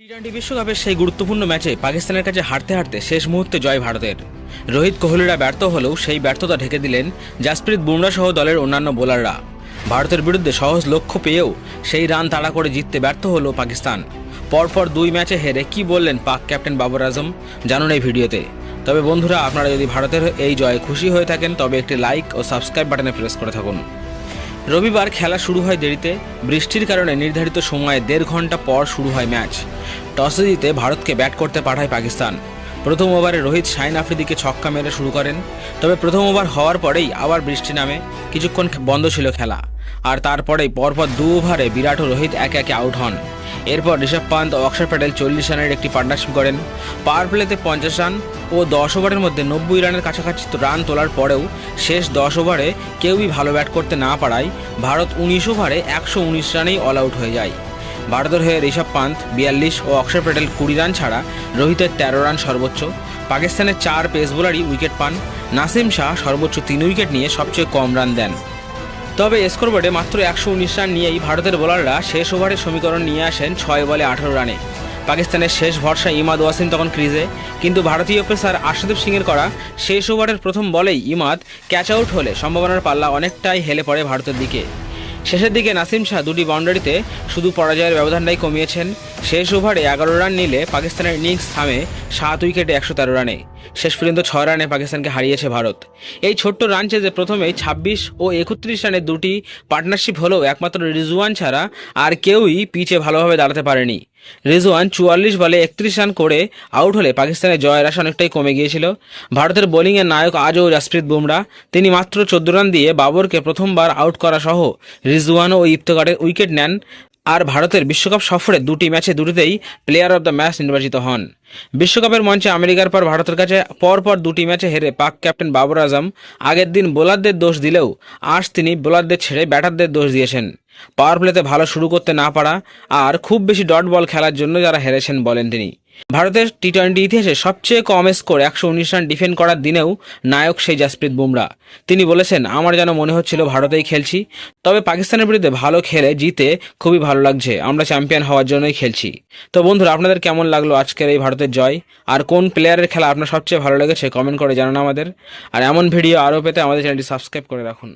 T twenty বিশ্বকাপের সেই গুরুত্বপূর্ণ ম্যাচে পাকিস্তানের কাছে হারতে হারতে শেষ মুহূর্তে জয় ভারতের। রোহিত কোহলিরা ব্যর্থ হলেও সেই ব্যর্থতা ঢেকে দিলেন জাসপ্রীত বুমরা সহ দলের অন্যান্য বোলাররা। ভারতের বিরুদ্ধে সহজ লক্ষ্য পেয়েও সেই রান তাড়া করে জিততে ব্যর্থ হলো পাকিস্তান। পরপর দুই ম্যাচে হেরে কি বললেন পাক ক্যাপ্টেন বাবর আজম, জানুন এই ভিডিওতে। তবে বন্ধুরা, আপনারা যদি ভারতের এই জয়ে খুশি হয়ে থাকেন, তবে একটি লাইক ও সাবস্ক্রাইব বাটনে প্রেস করে থাকুন। রবিবার খেলা শুরু হয় দেরিতে, বৃষ্টির কারণে নির্ধারিত সময়ে দেড় ঘণ্টা পর শুরু হয় ম্যাচ। টসে জিতে ভারতকে ব্যাট করতে পাঠায় পাকিস্তান। প্রথম ওভারে রোহিত শাইন আফ্রিদিকে ছক্কা মেরে শুরু করেন, তবে প্রথম ওভার হওয়ার পরেই আবার বৃষ্টি নামে, কিছুক্ষণ বন্ধ ছিল খেলা। আর তারপরেই পরপর দু ওভারে বিরাট ও রোহিত একে একে আউট হন। এরপর ঋষভ পান্ত ও অক্ষর প্যাটেল চল্লিশ রানের একটি পার্টনারশিপ করেন। পাওয়ার প্লেতে পঞ্চাশ রান ও দশ ওভারের মধ্যে নব্বই রানের কাছাকাছি রান তোলার পরেও শেষ দশ ওভারে কেউই ভালো ব্যাট করতে না পারায় ভারত উনিশ ওভারে একশো উনিশ রানেই অল আউট হয়ে যায়। ভারতের হয়ে ঋষভ পান্ত, বিয়াল্লিশ ও অক্ষর প্যাটেল কুড়ি রান ছাড়া রোহিতের তেরো রান সর্বোচ্চ। পাকিস্তানের চার পেস বোলারই উইকেট পান। নাসিম শাহ সর্বোচ্চ তিন উইকেট নিয়ে সবচেয়ে কম রান দেন। তবে স্কোরবোর্ডে মাত্র একশো উনিশ রান নিয়েই ভারতের বোলাররা শেষ ওভারের সমীকরণ নিয়ে আসেন ছয় বলে আঠারো রানে। পাকিস্তানের শেষ ভরসা ইমাদ ওয়াসিম তখন ক্রিজে, কিন্তু ভারতীয় পেসার আশদীপ সিংয়ের করা শেষ ওভারের প্রথম বলেই ইমাদ ক্যাচ আউট হলে সম্ভাবনার পাল্লা অনেকটাই হেলে পড়ে ভারতের দিকে। শেষের দিকে নাসিম শাহ দুটি বাউন্ডারিতে শুধু পরাজয়ের ব্যবধানটাই কমিয়েছেন। শেষ ওভারে এগারো রান নিলে পাকিস্তানের ইনিংস থামে সাত উইকেটে একশো তেরো রানে। শেষ পর্যন্ত ছয় রানে পাকিস্তানকে হারিয়েছে ভারত। এই ছোট্ট রান চেজে প্রথমেই ছাব্বিশ ও একত্রিশ রানের দুটি পার্টনারশিপ হলেও একমাত্র রিজওয়ান ছাড়া আর কেউই পিচে ভালোভাবে দাঁড়াতে পারেনি। রিজওয়ান চুয়াল্লিশ বলে একত্রিশ রান করে আউট হলে পাকিস্তানের জয়ের আশা অনেকটাই কমে গিয়েছিল। ভারতের বোলিংয়ের নায়ক আজও জাসপ্রীত বুমরা। তিনি মাত্র চোদ্দ রান দিয়ে বাবরকে প্রথমবার আউট করা সহ রিজওয়ান ও ইফতেকারের উইকেট নেন। আর ভারতের বিশ্বকাপ সফরে দুটি ম্যাচে দুটিতেই প্লেয়ার অব দ্য ম্যাচ নির্বাচিত হন। বিশ্বকাপের মঞ্চে আমেরিকার পর ভারতের কাছে পরপর দুটি ম্যাচে হেরে পাক ক্যাপ্টেন বাবর আজম আগের দিন বোলারদের দোষ দিলেও আজ তিনি বোলারদের ছেড়ে ব্যাটারদের দোষ দিয়েছেন। পাওয়ার প্লেতে ভালো শুরু করতে না পারা আর খুব বেশি ডট বল খেলার জন্য যারা হেরেছেন বলেন তিনি। ভারতের টি টোয়েন্টি ইতিহাসে সবচেয়ে কম স্কোর একশো উনিশ রান ডিফেন্ড করার দিনেও নায়ক সেই জাসপ্রীত বুমরা। তিনি বলেছেন, আমার যেন মনে হচ্ছিল ভারতেই খেলছি, তবে পাকিস্তানের বিরুদ্ধে ভালো খেলে জিতে খুবই ভালো লাগছে, আমরা চ্যাম্পিয়ন হওয়ার জন্যই খেলছি। তো বন্ধুরা, আপনাদের কেমন লাগল আজকের এই ভারতের জয়? আর কোন প্লেয়ারের খেলা আপনার সবচেয়ে ভালো লেগেছে, কমেন্ট করে জানান আমাদের। আর এমন ভিডিও আরও পেতে আমাদের চ্যানেলটি সাবস্ক্রাইব করে রাখুন।